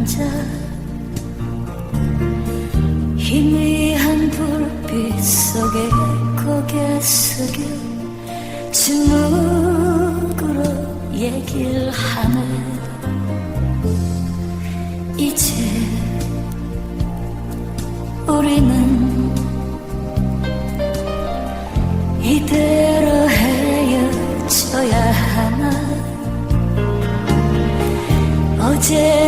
앉아 희미한 불빛 속에 고개 숙여 주눅으로 얘기를 하네. 이제 우리는 이대로 헤어져야 하나? 어제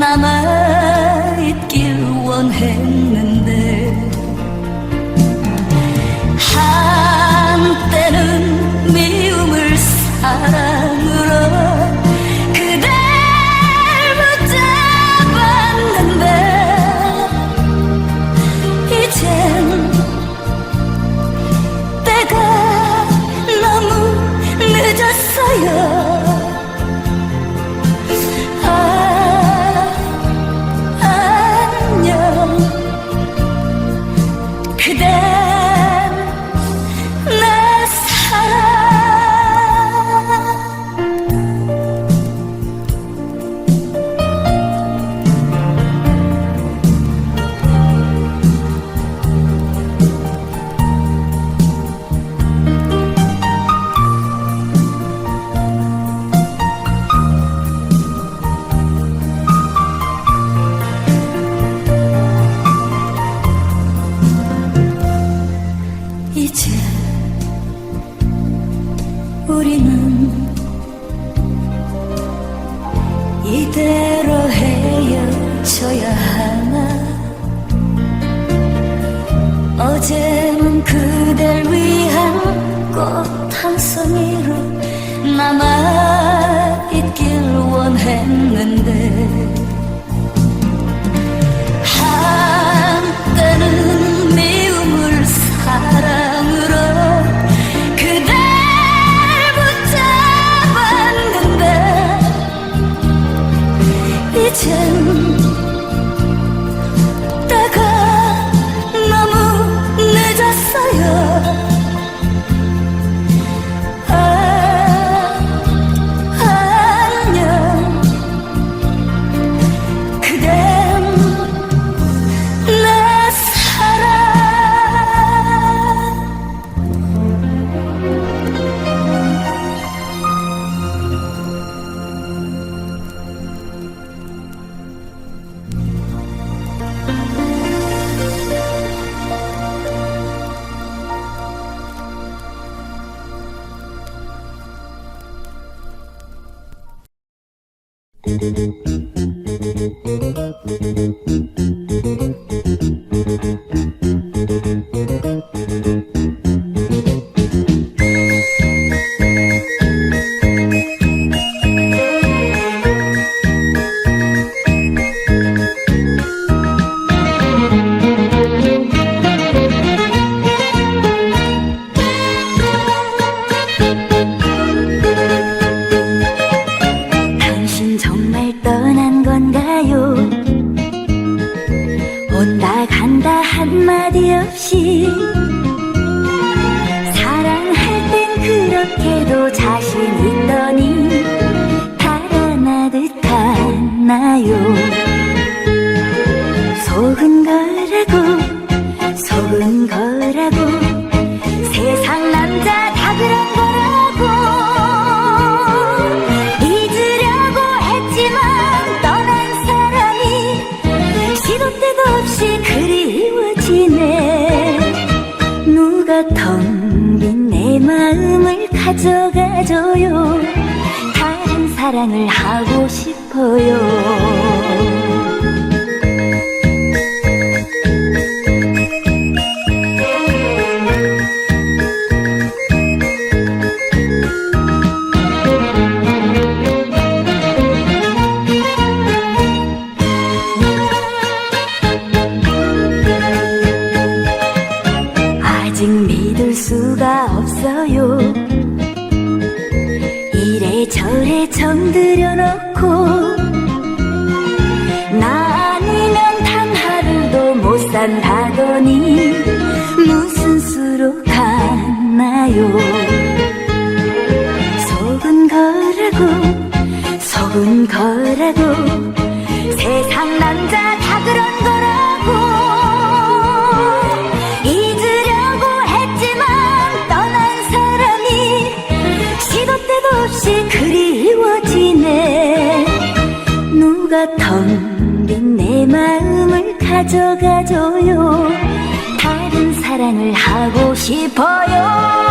남아있길 원했는데 한때는 미움을 사랑으로 그댈 붙잡았는데 이젠 때가 너무 늦었어요 우리는 이대로 헤어져야 하나? 어제는 그댈 위한 꽃 한 송이로 남아있길 원했는데 붙 당신 자신 있더니 달아나듯 하나요? 속은 거라고 속은 거라고 세상 남자 가져가줘요. 다른 사랑을 하고 싶어요. 아직 믿을 수가 없어요 정들여 놓고 나 아니면 단 하루도 못 산다더니 무슨 수로 갔나요? 속은 거라고 속은 거라고. 세상 남자 다 그런 거라 가 텅 빈 내 마음을 가져가줘요. 다른 사랑을 하고 싶어요